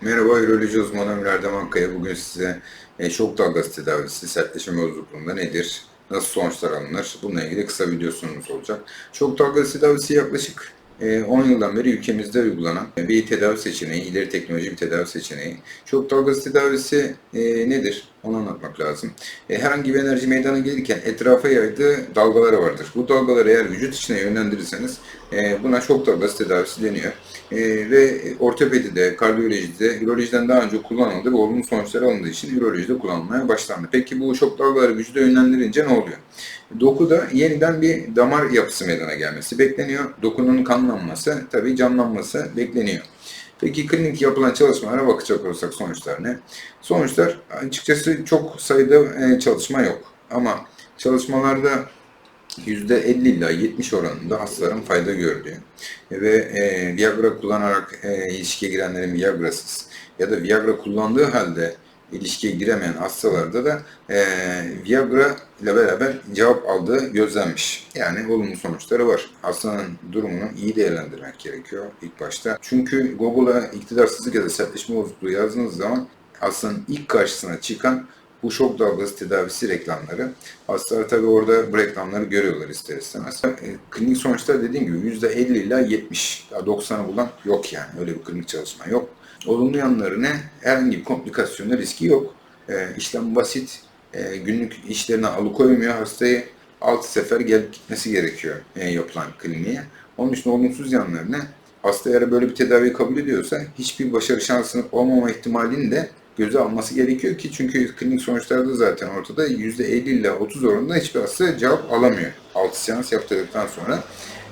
Merhaba, üroloji uzmanı Ömer Erdem. Bugün size e, şok dalgası tedavisi sertleşme bozukluğunda nedir, nasıl sonuçlar alınır, bununla ilgili kısa video sunumumuz olacak. Şok dalgası tedavisi yaklaşık e, 10 yıldan beri ülkemizde uygulanan bir tedavi seçeneği, ileri teknoloji bir tedavi seçeneği. Şok dalgası tedavisi e, nedir? Onu anlatmak lazım. E, herhangi bir enerji meydana gelirken etrafa yaydığı dalgaları vardır. Bu dalgaları eğer vücut içine yönlendirirseniz e, buna şok dalgası tedavisi deniyor. E, ve ortopedide, kardiyolojide, ürolojiden daha önce kullanıldı ve olumlu sonuçlar alındığı için ürolojide kullanılmaya başlandı. Peki bu şok dalgaları vücuda yönlendirince ne oluyor? Dokuda yeniden bir damar yapısı meydana gelmesi bekleniyor. Dokunun kanlanması, tabii canlanması bekleniyor. Peki klinik yapılan çalışmalara bakacak olursak sonuçlar ne? Sonuçlar açıkçası çok sayıda e, çalışma yok. Ama çalışmalarda %50 ila 70 oranında hastaların fayda gördüğü ve e, Viagra kullanarak e, ilişkiye girenlerin Viagra'sız ya da Viagra kullandığı halde ilişkiye giremeyen hastalarda da e, Viagra ile beraber cevap aldığı gözlenmiş. Yani olumlu sonuçları var. Hastanın durumunu iyi değerlendirmek gerekiyor ilk başta. Çünkü Google'a iktidarsızlık ya da sertleşme bozukluğu yazdığınız zaman hastanın ilk karşısına çıkan bu şok dalgası tedavisi reklamları. Hastalar tabii orada bu reklamları görüyorlar ister istemez. E, klinik sonuçlar dediğim gibi %50 ila 70, daha 90'ı bulan yok yani. Öyle bir klinik çalışma yok. Olumlu yanları ne? Herhangi bir komplikasyonda riski yok. E, işlem basit. E, günlük işlerine alıkoymuyor hastayı. 6 sefer gelip gitmesi gerekiyor e, yapılan kliniğe. Onun için olumsuz yanları ne? Hasta eğer böyle bir tedaviyi kabul ediyorsa hiçbir başarı şansının olmama ihtimalini de göze alması gerekiyor ki çünkü klinik sonuçlarda zaten ortada %50 ile 30 oranında hiçbir hasta cevap alamıyor 6 seans yaptırdıktan sonra.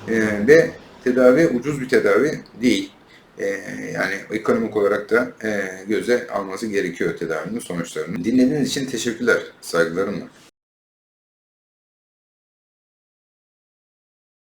Ee, ve tedavi ucuz bir tedavi değil. Ee, yani ekonomik olarak da e, göze alması gerekiyor tedavinin sonuçlarını. Dinlediğiniz için teşekkürler. Saygılarımla.